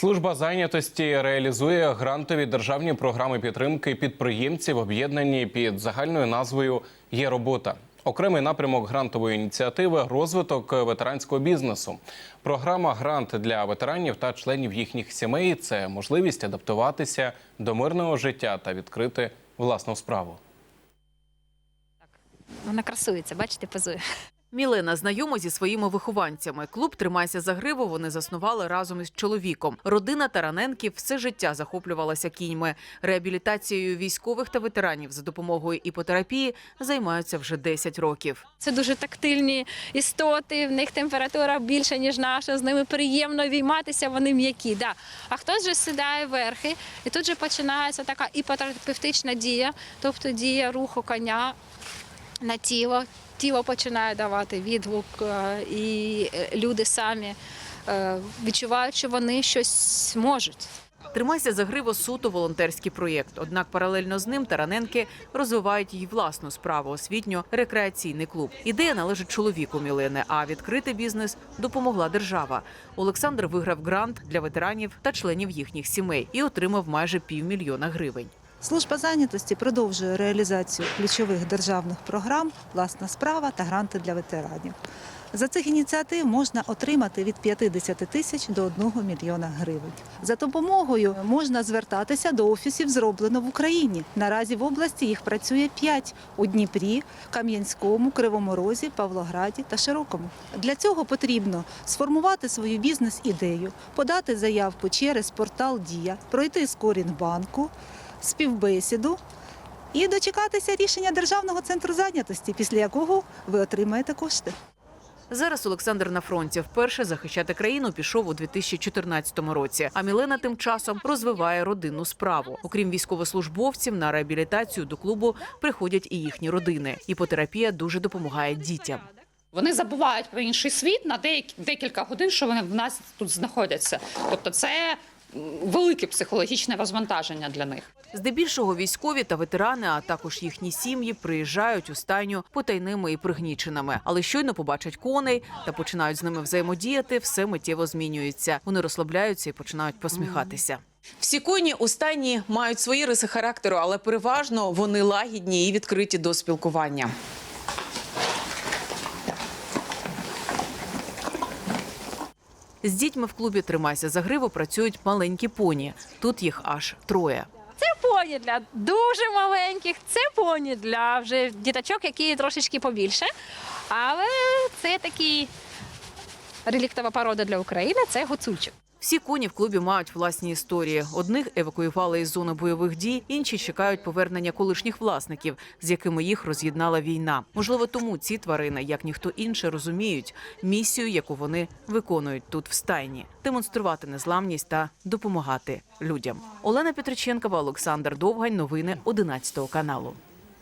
Служба зайнятості реалізує грантові державні програми підтримки підприємців, об'єднані під загальною назвою Є робота. Окремий напрямок грантової ініціативи розвиток ветеранського бізнесу. Програма Грант для ветеранів та членів їхніх сімей це можливість адаптуватися до мирного життя та відкрити власну справу. Вона красується, бачите, позує. Мілена знайома зі своїми вихованцями. Клуб Тримайся за гриву. Вони заснували разом із чоловіком. Родина Тараненків все життя захоплювалася кіньми. Реабілітацією військових та ветеранів за допомогою іпотерапії займаються вже 10 років. Це дуже тактильні істоти, в них температура більша, ніж наша, з ними приємно війматися, вони м'які. Да. А хтось же сідає верхи, і тут же починається така іпотерапевтична дія, тобто дія руху коня на тіло. Тіло починає давати відгук, е, і е, люди самі е, відчувають, що вони щось можуть. Тримайся за гриву суто волонтерський проєкт. Однак паралельно з ним тараненки розвивають її власну справу освітньо-рекреаційний клуб. Ідея належить чоловіку Мілени, а відкрити бізнес допомогла держава. Олександр виграв грант для ветеранів та членів їхніх сімей і отримав майже півмільйона гривень. Служба зайнятості продовжує реалізацію ключових державних програм Власна справа та гранти для ветеранів. За цих ініціатив можна отримати від 50 тисяч до 1 мільйона гривень. За допомогою можна звертатися до офісів зроблено в Україні. Наразі в області їх працює 5 – у Дніпрі, Кам'янському, Кривому Розі, Павлограді та Широкому. Для цього потрібно сформувати свою бізнес-ідею, подати заявку через портал Дія, пройти скорінг банку, співбесіду і дочекатися рішення Державного центру зайнятості, після якого ви отримаєте кошти. Зараз Олександр на фронті вперше захищати країну пішов у 2014 році. А Мілена тим часом розвиває родинну справу. Окрім військовослужбовців, на реабілітацію до клубу приходять і їхні родини. Іпотерапія дуже допомагає дітям. Вони забувають про інший світ на деякі декілька годин, що вони в нас тут знаходяться. Тобто, це велике психологічне розвантаження для них. Здебільшого військові та ветерани, а також їхні сім'ї, приїжджають у стайню потайними і пригніченими. Але щойно побачать коней та починають з ними взаємодіяти, все миттєво змінюється. Вони розслабляються і починають посміхатися. Всі коні у стайні мають свої риси характеру, але переважно вони лагідні і відкриті до спілкування. З дітьми в клубі Тримайся за гриву працюють маленькі поні. Тут їх аж троє. Це поні для дуже маленьких, це поні для вже діточок, які трошечки побільше. Але це такий реліктова порода для України це гуцульчик. Всі коні в клубі мають власні історії. Одних евакуювали із зони бойових дій, інші чекають повернення колишніх власників, з якими їх роз'єднала війна. Можливо, тому ці тварини, як ніхто інший, розуміють місію, яку вони виконують тут в стайні демонструвати незламність та допомагати людям. Олена Петриченкова, Олександр Довгань. Новини 11 каналу.